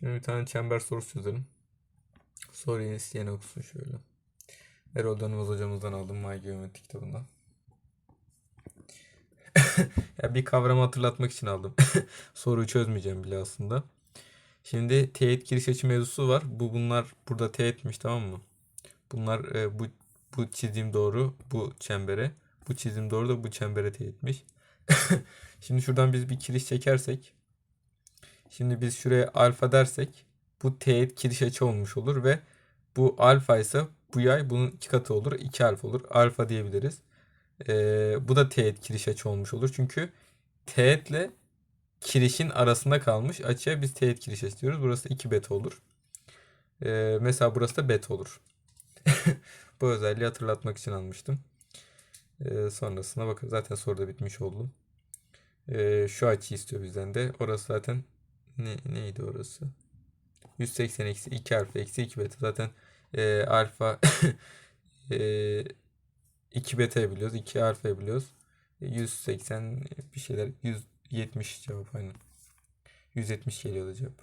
Şimdi bir tane çember sorusu çözelim. Soruyu isteyen okusun şöyle. Erol Dönmez hocamızdan aldım My Geometri kitabından. ya bir kavramı hatırlatmak için aldım. Soruyu çözmeyeceğim bile aslında. Şimdi teğet giriş açı mevzusu var. Bu bunlar burada teğetmiş tamam mı? Bunlar e, bu bu çizim doğru bu çembere. Bu çizim doğru da bu çembere teğetmiş. Şimdi şuradan biz bir kiriş çekersek. Şimdi biz şuraya alfa dersek bu teğet kiriş açı olmuş olur ve bu alfa ise bu yay bunun iki katı olur. 2 alfa olur. Alfa diyebiliriz. Ee, bu da teğet kiriş açı olmuş olur. Çünkü teğetle kirişin arasında kalmış açıya biz teğet kiriş açı diyoruz. Burası 2 beta olur. Ee, mesela burası da beta olur. bu özelliği hatırlatmak için almıştım. Ee, sonrasına bakın zaten soruda bitmiş oldu. Ee, şu açı istiyor bizden de. Orası zaten ne, neydi orası? 180 eksi 2 alfa eksi 2 beta. Zaten e, alfa e, 2 beta biliyoruz. 2 alfa biliyoruz. 180 bir şeyler 170 cevap aynen. 170 geliyordu cevap.